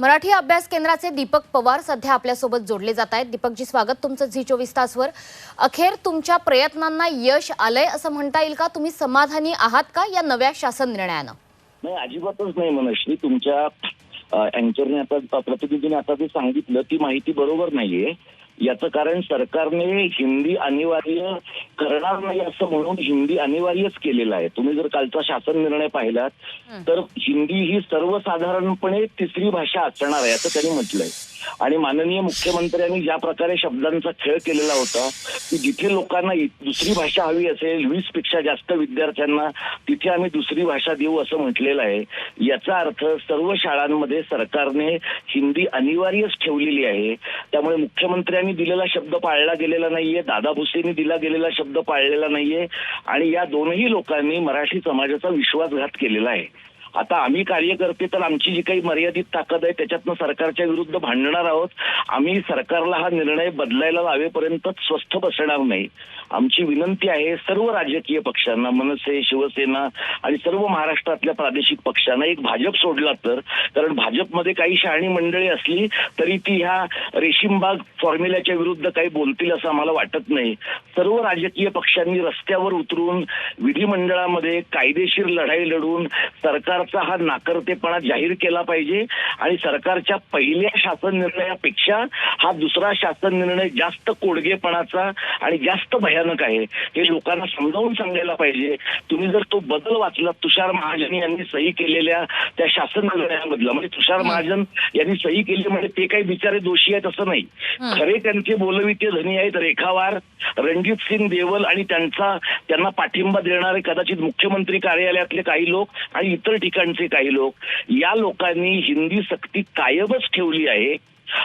मराठी अभ्यास केंद्राचे दीपक पवार सध्या आपल्यासोबत जोडले जात आहेत. दीपकजी स्वागत तुमचं झी चोवीस तासवर. अखेर तुमच्या प्रयत्नांना यश आलंय असं म्हणता येईल का? तुम्ही समाधानी आहात का या नव्या शासन निर्णयानं? नाही अजिबातच नाही मनश्री तुमच्या अँकरने आता प्रतिनिधीने आता जे सांगितलं ती माहिती बरोबर नाहीये. याचं कारण सरकारने हिंदी अनिवार्य करणार नाही असं म्हणून हिंदी अनिवार्यच केलेलं आहे. तुम्ही जर कालचा शासन निर्णय पाहिलात तर हिंदी ही सर्वसाधारणपणे तिसरी भाषा असणार आहे असं त्यांनी म्हटलंय. आणि माननीय मुख्यमंत्र्यांनी ज्या प्रकारे शब्दांचा खेळ केलेला होता की जिथे लोकांना दुसरी भाषा हवी असेल वीसपेक्षा जास्त विद्यार्थ्यांना तिथे आम्ही दुसरी भाषा देऊ असं म्हटलेलं आहे. याचा अर्थ सर्व शाळांमध्ये सरकारने हिंदी अनिवार्यच ठेवलेली आहे. त्यामुळे मुख्यमंत्र्यांनी दिलेला शब्द पाळला गेलेला नाहीये दादा भुसेंनी दिला गेलेला शब्द पाळलेला नाहीये आणि या दोनही लोकांनी मराठी समाजाचा विश्वासघात केलेला आहे. आता आम्ही कार्यकर्ते तर आमची जी काही मर्यादित ताकद आहे त्याच्यातनं सरकारच्या विरुद्ध भांडणार आहोत. आम्ही सरकारला हा निर्णय बदलायला लावेपर्यंत स्वस्थ बसणार नाही. आमची विनंती आहे सर्व राजकीय पक्षांना मनसे शिवसेना आणि सर्व महाराष्ट्रातल्या प्रादेशिक पक्षांना एक भाजप सोडला तर कारण भाजपमध्ये काही शहाणी मंडळी असली तरी ती ह्या रेशीमबाग फॉर्म्युल्याच्या विरुद्ध काही बोलतील असं आम्हाला वाटत नाही. सर्व राजकीय पक्षांनी रस्त्यावर उतरून विधिमंडळामध्ये कायदेशीर लढाई लढून सरकार सरकारचा हा नाकर्तेपणा जाहीर केला पाहिजे आणि सरकारच्या पहिल्या शासन निर्णयापेक्षा हा दुसरा शासन निर्णय जास्त कोडगेपणाचा आणि जास्त भयानक आहे. हे लोकांना समजावून सांगायला पाहिजे. तुम्ही जर तो बदल वाचला तुषार महाजन यांनी सही केलेल्या त्या शासन निर्णयामधला म्हणजे तुषार महाजन यांनी सही केली म्हणजे ते काही बिचारे दोषी आहेत असं नाही. खरे त्यांचे बोलविते धनी आहेत रेखावार रणजित सिंग देवल आणि त्यांचा त्यांना पाठिंबा देणारे कदाचित मुख्यमंत्री कार्यालयातले काही लोक आणि इतर ठिकाणचे काही लोक. या लोकांनी हिंदी सक्ती कायमच ठेवली आहे.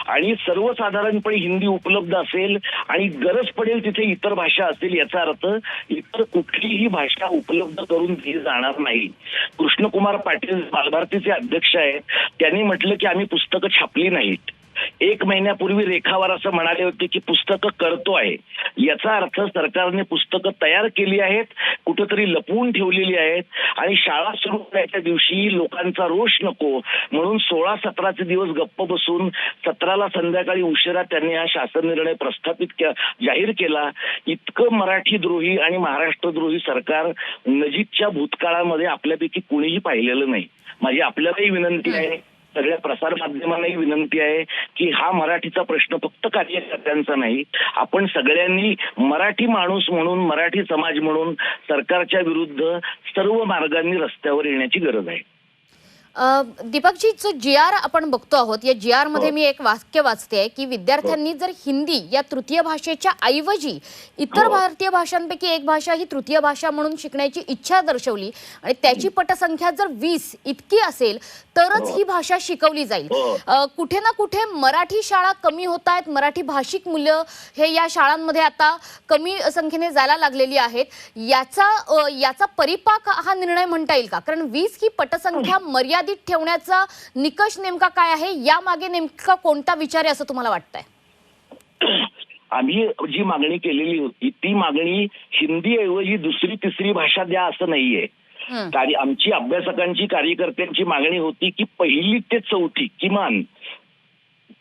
आणि सर्वसाधारणपणे हिंदी उपलब्ध असेल आणि गरज पडेल तिथे इतर भाषा असेल याचा अर्थ इतर कुठलीही भाषा उपलब्ध करून दिली जाणार नाही. कृष्णकुमार पाटील बालभारतीचे अध्यक्ष आहेत. त्यांनी म्हटलं की आम्ही पुस्तकं छापली नाहीत. एक महिन्यापूर्वी रेखावर असं म्हणाले होते की पुस्तकं करतो आहे. याचा अर्थ सरकारने पुस्तकं तयार केली आहेत कुठंतरी लपवून ठेवलेली आहेत आणि शाळा सुरू करायच्या दिवशी लोकांचा रोष नको. म्हणून सोळा सतराचे दिवस गप्प बसून सतराला संध्याकाळी उशिरा त्यांनी हा शासन निर्णय प्रस्थापित जाहीर केला. इतकं मराठी द्रोही आणि महाराष्ट्रद्रोही सरकार नजीकच्या भूतकाळामध्ये आपल्यापैकी कुणीही पाहिलेलं नाही. माझी आपल्यालाही विनंती आहे. सगळ्या प्रसार माध्यमांनाही विनंती आहे की हा मराठीचा प्रश्न फक्त कार्यकर्त्यांचा नाही. आपण सगळ्यांनी मराठी माणूस म्हणून मराठी समाज म्हणून सरकारच्या विरुद्ध सर्व मार्गांनी रस्त्यावर येण्याची गरज आहे. दीपकजी जो जी आर आपण बघतो आहोत या जी आरमध्ये हो. मी एक वाक्य वाचते की विद्यार्थ्यांनी जर हिंदी या तृतीय भाषेच्या ऐवजी इतर हो. भारतीय भाषांपैकी एक भाषा ही तृतीय भाषा म्हणून शिकण्याची इच्छा दर्शवली आणि त्याची पटसंख्या जर वीस इतकी असेल तरच हो. ही भाषा शिकवली जाईल हो. कुठे ना कुठे मराठी शाळा कमी होत आहेत मराठी भाषिक मुलं हे या शाळांमध्ये आता कमी संख्येने जायला लागलेली आहेत याचा याचा परिपाक हा निर्णय म्हणता येईल का कारण वीस ही पटसंख्या मर्यादित ठेवण्याचा निकष नेमका काय आहे? यामागे नेमका कोणता विचार आहे असं तुम्हाला वाटतंय? आम्ही जी मागणी केलेली होती ती मागणी हिंदी ऐवजी दुसरी तिसरी भाषा द्या असं नाहीये. कार्य आमची अभ्यासकांची कार्यकर्त्यांची मागणी होती की पहिली ते चौथी किमान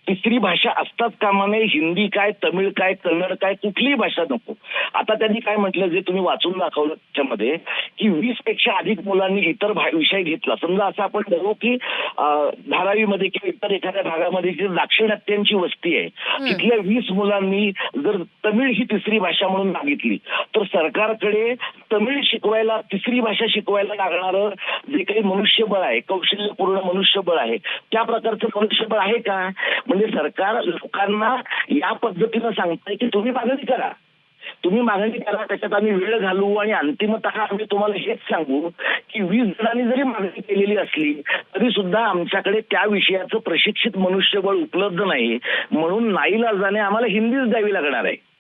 तिसरी भाषा असताच कामा नये हिंदी काय तमिळ काय कन्नड काय कुठलीही भाषा नको. आता त्यांनी काय म्हटलं जे तुम्ही वाचून दाखवलं त्याच्यामध्ये की वीसपेक्षा अधिक मुलांनी इतर विषय घेतला. समजा असं आपण बघू की धारावीमध्ये किंवा इतर एखाद्या भागामध्ये जी दाक्षिणात्यांची वस्ती आहे तिथल्या वीस मुलांनी जर तमिळ ही तिसरी भाषा म्हणून मागितली तर सरकारकडे तमिळ शिकवायला तिसरी भाषा शिकवायला लागणारं जे काही मनुष्यबळ आहे कौशल्यपूर्ण मनुष्यबळ आहे त्या प्रकारचं मनुष्यबळ आहे का? म्हणजे सरकार लोकांना या पद्धतीनं सांगताय की तुम्ही मागणी करा. तुम्ही मागणी करा त्याच्यात आम्ही वेळ घालू आणि अंतिमतः आम्ही तुम्हाला हेच सांगू की वीस जणांनी जरी मागणी केलेली असली तरी सुद्धा आमच्याकडे त्या विषयाचं प्रशिक्षित मनुष्यबळ उपलब्ध नाही. म्हणून नाईलाजाने आम्हाला हिंदीच द्यावी लागणार आहे.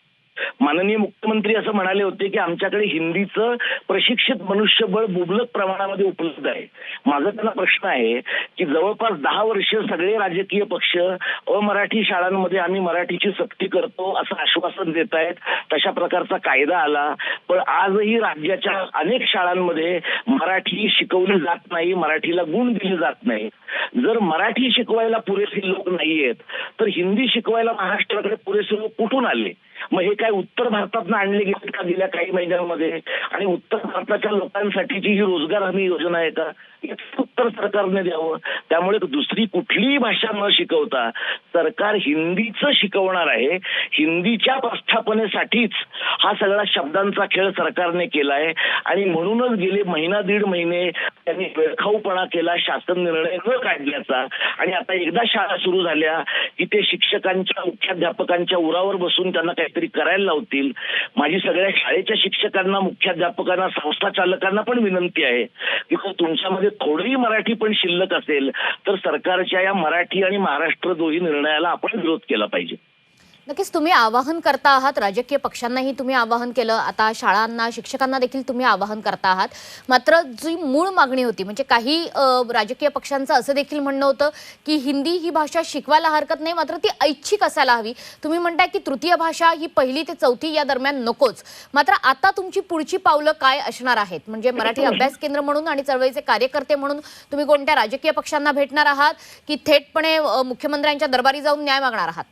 माननीय मुख्यमंत्री असं म्हणाले होते की आमच्याकडे हिंदीचं प्रशिक्षित मनुष्यबळ मुबलक प्रमाणामध्ये उपलब्ध आहे. माझा त्यांना प्रश्न आहे की जवळपास दहा वर्ष सगळे राजकीय पक्ष अमराठी शाळांमध्ये आम्ही मराठीची सक्ती करतो असं आश्वासन देत आहेत तशा प्रकारचा कायदा आला. पण आजही राज्याच्या अनेक शाळांमध्ये मराठी शिकवली जात नाही मराठीला गुण दिले जात नाही जर मराठी शिकवायला पुरेसे लोक नाहीयेत तर हिंदी शिकवायला महाराष्ट्राकडे पुरेसे लोक कुठून आले? मग हे काय उत्तर भारतात आणले गेले का गेल्या काही महिन्यांमध्ये? आणि उत्तर भारताच्या लोकांसाठीची ही रोजगार हमी योजना आहे का? उत्तर सरकारने द्यावं. त्यामुळे दुसरी कुठलीही भाषा न शिकवता सरकार हिंदीचं शिकवणार आहे. हिंदीच्या प्रस्थापनेसाठीच हा सगळा शब्दांचा खेळ सरकारने केला आहे आणि म्हणूनच गेले महिना दीड महिने त्यांनी वेळखाऊपणा केला शासन निर्णय न काढण्याचा आणि आता एकदा शाळा सुरू झाल्या की ते शिक्षकांच्या मुख्याध्यापकांच्या उरावर बसून त्यांना काहीतरी करायला लावतील. माझी सगळ्या शाळेच्या शिक्षकांना मुख्याध्यापकांना संस्था चालकांना पण विनंती आहे की तुमच्यामध्ये थोडीही मराठी पण शिल्लक असेल तर सरकारच्या या मराठी आणि महाराष्ट्र दोन्ही निर्णयाला आपण विरोध केला पाहिजे. नक्कीच तुम्ही आवाहन करता आहात राजकीय पक्षांनाही तुम्ही आवाहन केलं आता शाळांना शिक्षकांना देखील तुम्ही आवाहन करता आहात. मात्र जी मूळ मागणी होती म्हणजे काही राजकीय पक्षांचं असं देखील म्हणणं होतं की हिंदी ही भाषा शिकवायला हरकत नाही मात्र ती ऐच्छिक असायला हवी. तुम्ही म्हणताय की तृतीय भाषा ही पहिली ते चौथी या दरम्यान नकोच. मात्र आता तुमची पुढची पावलं काय असणार आहेत? म्हणजे मराठी अभ्यास केंद्र म्हणून आणि चळवळीचे कार्यकर्ते म्हणून तुम्ही कोणत्या राजकीय पक्षांना भेटणार आहात? की थेटपणे मुख्यमंत्र्यांच्या दरबारी जाऊन न्याय मागणार आहात?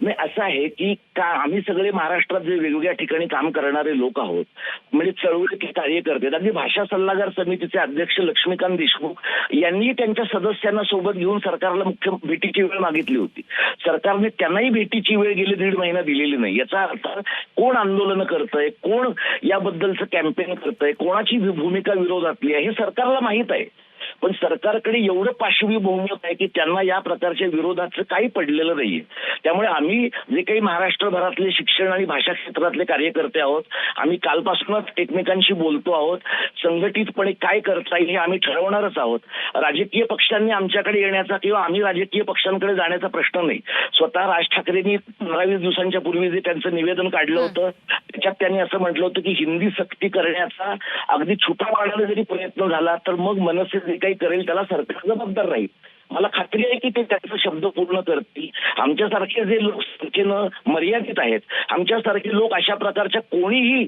नाही असं आहे की का आम्ही सगळे महाराष्ट्रात जे वेगवेगळ्या ठिकाणी काम करणारे लोक आहोत म्हणजे चळवळीचे कार्यकर्ते अगदी भाषा सल्लागार समितीचे अध्यक्ष लक्ष्मीकांत देशमुख यांनी त्यांच्या सदस्यांना सोबत घेऊन सरकारला मुख्य भेटीची वेळ मागितली होती. सरकारने त्यांनाही भेटीची वेळ गेली दीड महिना दिलेली नाही. याचा अर्थ कोण आंदोलन करतंय कोण याबद्दलचं कॅम्पेन करतंय कोणाची भूमिका विरोधातली आहे हे सरकारला माहीत आहे. पण सरकारकडे एवढं पाशवी बहुमत आहे की त्यांना या प्रकारच्या विरोधाचं काही पडलेलं नाहीये. त्यामुळे आम्ही जे काही महाराष्ट्रभरातले शिक्षण आणि भाषा क्षेत्रातले कार्यकर्ते आहोत आम्ही कालपासूनच एकमेकांशी बोलतो आहोत संघटितपणे काय करता येईल हे आम्ही ठरवणारच आहोत. राजकीय पक्षांनी आमच्याकडे येण्याचा किंवा आम्ही राजकीय पक्षांकडे जाण्याचा प्रश्न नाही. स्वतः राज ठाकरेंनी पंधरा वीस दिवसांच्या पूर्वी जे त्यांचं निवेदन काढलं होतं त्याच्यात त्यांनी असं म्हटलं होतं की हिंदी सक्ती करण्याचा अगदी छुपा पाडायला जरी प्रयत्न झाला तर मग मनसे जे काही करेल त्याला सरकार जबाबदार राहील. मला खात्री आहे की ते त्यांचा शब्द पूर्ण करतील. आमच्यासारखे जे लोक संख्येनं मर्यादित आहेत आमच्यासारखे लोक अशा प्रकारच्या कोणीही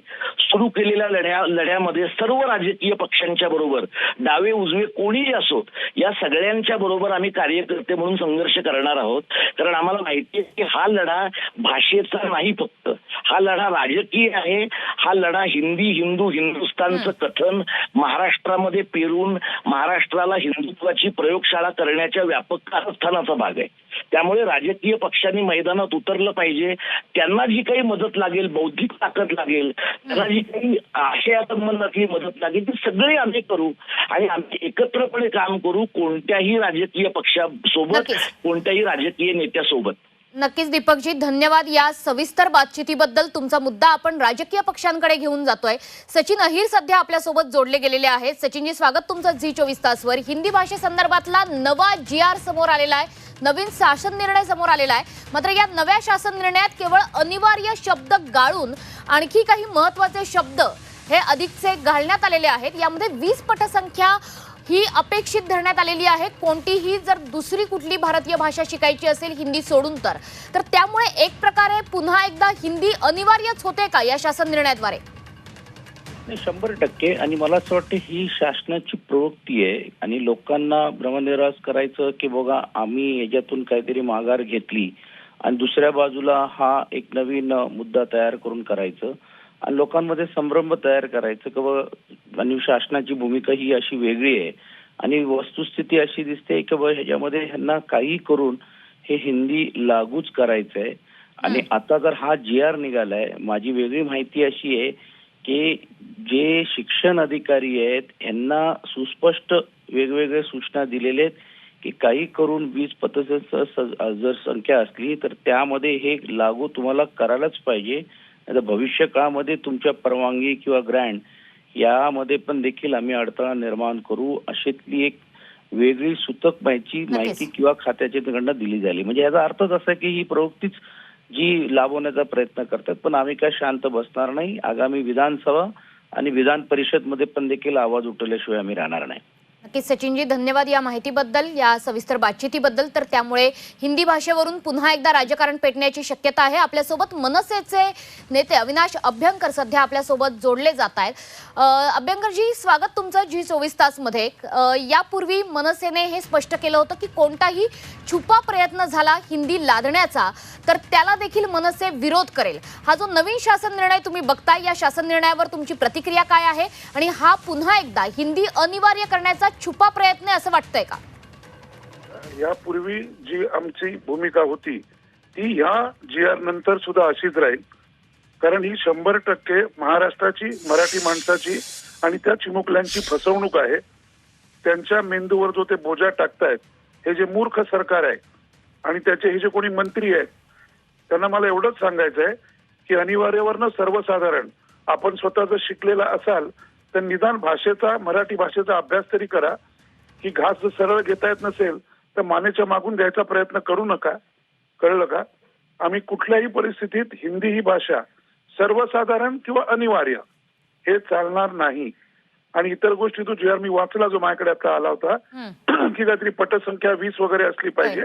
सुरू केलेल्या लढ्या लढ्यामध्ये सर्व राजकीय पक्षांच्या बरोबर डावे उजवे कोणीही असोत या सगळ्यांच्या बरोबर आम्ही कार्यकर्ते म्हणून संघर्ष करणार आहोत. कारण आम्हाला माहिती आहे की हा लढा भाषेचा नाही फक्त. हा लढा राजकीय आहे. हा लढा हिंदी हिंदू हिंदुस्थानचं कथन महाराष्ट्रामध्ये पेरून महाराष्ट्राला हिंदुत्वाची प्रयोगशाळा करण्याच्या व्यापक कारस्थानाचा भाग आहे. त्यामुळे राजकीय पक्षांनी मैदानात उतरलं पाहिजे त्यांना जी काही मदत लागेल बौद्धिक ताकद लागेल त्यांना जी काही आशया संबंधातली मदत लागेल ती सगळी आम्ही करू आणि आम्ही एकत्रपणे काम करू कोणत्याही राजकीय पक्षासोबत. कोणत्याही राजकीय नेत्यासोबत नक्कीच दीपकजी धन्यवाद या सविस्तर बातचीतीबद्दल तुमचा मुद्दा आपण राजकीय पक्षांकडे घेऊन जातोय. सचिन अहिर सध्या आपल्यासोबत जोडले गेलेले आहेत. सचिनजी स्वागत तुमचं झी चोवीस तासवर. हिंदी भाषेसंदर्भातला नवा जी आर समोर आलेला आहे. नवीन शासन निर्णय समोर आलेला आहे. मात्र या नव्या शासन निर्णयात केवळ अनिवार्य शब्द गाळून आणखी काही महत्त्वाचे शब्द हे अधिकचे घालण्यात आलेले आहेत. यामध्ये वीस पटसंख्या ही अपेक्षित धरण्यात आलेली आहे. कोणतीही जर दुसरी कुठली भारतीय भाषा शिकायची असेल हिंदी सोडून तर. तर त्यामुळे एक प्रकारे पुन्हा एकदा हिंदी अनिवार्यच होते का या शासन निर्णयाद्वारे? शंभर टक्के. आणि मला असं वाटतं ही शासनाची प्रवृत्ती आहे. आणि लोकांना भ्रमनिरास करायचं की बघा आम्ही याच्यातून काहीतरी माघार घेतली आणि दुसऱ्या बाजूला हा एक नवीन मुद्दा तयार करून करायचं. लोकांमध्ये संभ्रम तयार करायचं की बघा आणि शासनाची भूमिका ही अशी वेगळी आहे. आणि वस्तुस्थिती अशी दिसते की बघा ह्याच्यामध्ये ह्यांना काही करून हे हिंदी लागूच करायचं आहे आणि आता जर हा जी आर निघालाय माझी वेगळी माहिती अशी आहे की जे शिक्षण अधिकारी आहेत यांना सुस्पष्ट वेगवेगळे सूचना दिलेले आहेत की काही करून वीज पतसंस्था जर संख्या असली तर त्यामध्ये हे लागू तुम्हाला करायलाच पाहिजे. नाहीतर भविष्य काळामध्ये तुमच्या परवानगी किंवा ग्रँड यामध्ये पण देखील आम्ही अडथळा निर्माण करू अशीतली एक वेगळी सूतक माहिती माहिती किंवा खात्याच्या कडनं दिली झाली. म्हणजे याचा अर्थच असा की ही प्रवृत्तीच जी लाभवण्याचा प्रयत्न करतात. पण आम्ही काय शांत बसणार नाही. आगामी विधानसभा आणि विधान परिषदमध्ये पण देखील आवाज उठवल्याशिवाय आम्ही राहणार नाही. नक्कीच सचिनजी धन्यवाद या माहितीबद्दल या सविस्तर बातचीतीबद्दल. तर त्यामुळे हिंदी भाषेवरून पुन्हा एकदा राजकारण पेटण्याची शक्यता आहे. आपल्यासोबत मनसेचे नेते अविनाश अभ्यंकर सध्या आपल्यासोबत जोडले जात आहेत. अभ्यंकरजी स्वागत तुमचं जी चोवीस तासमध्ये. यापूर्वी मनसेने हे स्पष्ट केलं होतं की कोणताही छुपा प्रयत्न झाला हिंदी लादण्याचा तर त्याला देखील मनसे विरोध करेल. हा जो नवीन शासन निर्णय तुम्ही बघताय या शासन निर्णयावर तुमची प्रतिक्रिया काय आहे? आणि हा पुन्हा एकदा हिंदी अनिवार्य करण्याचा छुपा प्रयत्न असं वाटतंय का? यापूर्वी जी आमची भूमिका होती ती ह्या जी आर नंतर सुद्धा अशीच राहील. कारण ही शंभर टक्के महाराष्ट्राची मराठी माणसाची आणि त्या चिमुकल्यांची फसवणूक आहे. त्यांच्या मेंदूवर जो ते बोजा टाकतायत हे जे मूर्ख सरकार आहे आणि त्याचे हे जे कोणी मंत्री आहेत त्यांना मला एवढंच सांगायचं आहे की अनिवार्यवरनं सर्वसाधारण आपण स्वतः जर शिकलेला असाल तर निदान भाषेचा मराठी भाषेचा अभ्यास तरी करा. की घास जर सरळ घेता येत नसेल तर मानेच्या मागून घ्यायचा प्रयत्न करू नका. कळलं का? आम्ही कुठल्याही परिस्थितीत हिंदी ही भाषा सर्वसाधारण किंवा अनिवार्य हे चालणार नाही. आणि इतर गोष्टी तो जे मी वाचला जो माझ्याकडे आता आला होता. की काहीतरी पटसंख्या वीस वगैरे असली पाहिजे.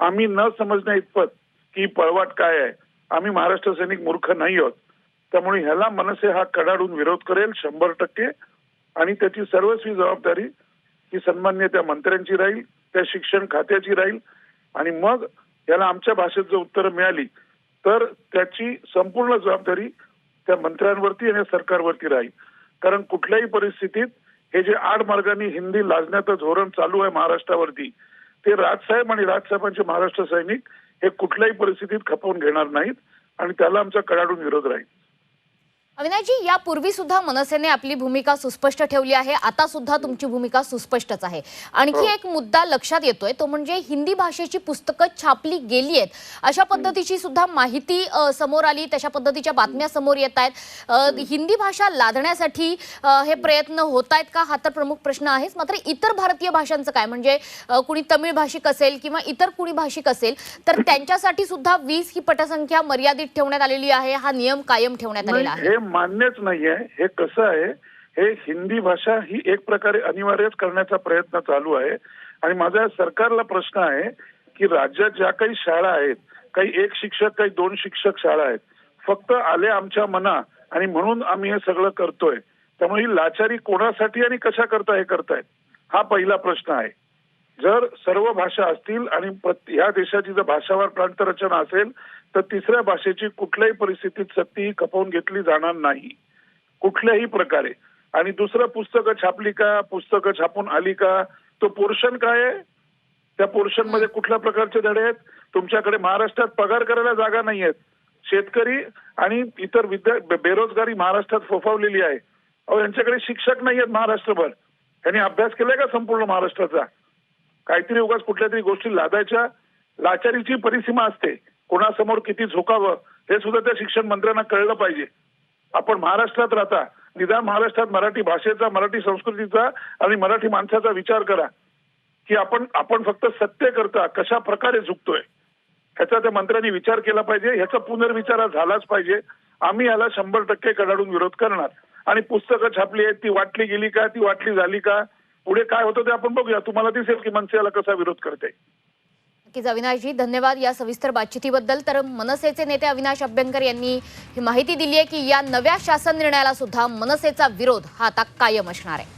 आम्ही न समजण्या इतपत की पळवाट काय आहे. आम्ही महाराष्ट्र सैनिक मूर्ख नाही आहोत. त्यामुळे ह्याला मनसे हा कडाडून विरोध करेल शंभर टक्के. आणि त्याची सर्वस्वी जबाबदारी ही सन्मान्य त्या मंत्र्यांची राहील त्या शिक्षण खात्याची राहील. आणि मग याला आमच्या भाषेत जर उत्तरं मिळाली तर त्याची संपूर्ण जबाबदारी त्या मंत्र्यांवरती आणि सरकारवरती राहील. कारण कुठल्याही परिस्थितीत हे जे आड मार्गाने हिंदी लाजण्याचं धोरण चालू आहे महाराष्ट्रावरती ते राजसाहेब आणि राजसाहेबांचे महाराष्ट्र सैनिक हे कुठल्याही परिस्थितीत खपवून घेणार नाहीत आणि त्याला आमचा कडाडून विरोध राहील. अविनाशजी यापूर्वी सुद्धा मनसेने आपली भूमिका सुस्पष्ट ठेवली आहे. आता सुद्धा तुमची भूमिका सुस्पष्टच आहे. आणखी हो. एक मुद्दा लक्षात येतोय. तो म्हणजे हिंदी भाषेची पुस्तकं छापली गेली आहेत अशा पद्धतीची सुद्धा माहिती समोर आली. तशा पद्धतीच्या बातम्या समोर येत आहेत. हिंदी भाषा लादण्यासाठी हे प्रयत्न होत आहेत का? हा तर प्रमुख प्रश्न आहेच. मात्र इतर भारतीय भाषांचं काय? म्हणजे कुणी तमिळ भाषिक असेल किंवा इतर कुणी भाषिक असेल तर त्यांच्यासाठी सुद्धा वीस ही पटसंख्या मर्यादित ठेवण्यात आलेली आहे. हा नियम कायम ठेवण्यात आलेला आहे. मान्यच नाहीये. हे कसं आहे? हे हिंदी भाषा ही एक प्रकारे अनिवार्यच करण्याचा प्रयत्न चालू आहे. आणि माझा सरकारला प्रश्न आहे की राज्यात ज्या काही शाळा आहेत काही एक शिक्षक काही दोन शिक्षक शाळा आहेत फक्त आले आमच्या मना आणि म्हणून आम्ही हे सगळं करतोय. त्यामुळे ही लाचारी कोणासाठी आणि कशा करता हे करतायत? हा पहिला प्रश्न आहे. जर सर्व भाषा असतील आणि ह्या देशाची जर भाषावार प्रांतरचना असेल तर तिसऱ्या भाषेची कुठल्याही परिस्थितीत सक्ती खपवून घेतली जाणार नाही. कुठल्याही प्रकारे. आणि दुसरं पुस्तकं छापली का पुस्तकं छापून आली का तो पोर्शन काय आहे? त्या पोर्शनमध्ये कुठल्या प्रकारचे धडे आहेत? तुमच्याकडे महाराष्ट्रात पगार करायला जागा नाही आहेत. शेतकरी आणि इतर विद्या बेरोजगारी महाराष्ट्रात फोफावलेली आहे. अहो यांच्याकडे शिक्षक नाही आहेत महाराष्ट्रभर. यांनी अभ्यास केलाय का संपूर्ण महाराष्ट्राचा? काहीतरी उगाच कुठल्या तरी गोष्टी लादायच्या. लाचारीची परिसीमा असते. कोणासमोर किती झोकावं हे सुद्धा त्या शिक्षण मंत्र्यांना कळलं पाहिजे. आपण महाराष्ट्रात राहता. निदान महाराष्ट्रात मराठी भाषेचा मराठी संस्कृतीचा आणि मराठी माणसाचा विचार करा. की आपण आपण फक्त सत्य करता कशा प्रकारे झुकतोय. ह्याचा त्या मंत्र्यांनी विचार केला पाहिजे. ह्याचा पुनर्विचार झालाच पाहिजे. आम्ही याला शंभर टक्के कडाडून विरोध करणार. आणि पुस्तकं छापली आहेत ती वाटली गेली का ती वाटली झाली का पुढे काय होतं ते आपण बघूया. तुम्हाला दिसेल की मनसे याला कसा विरोध करते. नक्कीच अविनाशजी धन्यवाद या सविस्तर बातचितीबद्दल. तर मनसेचे नेते अविनाश अभ्यंकर यांनी ही माहिती दिली आहे की या नव्या शासन निर्णयाला सुद्धा मनसेचा विरोध हा आता कायम असणार आहे.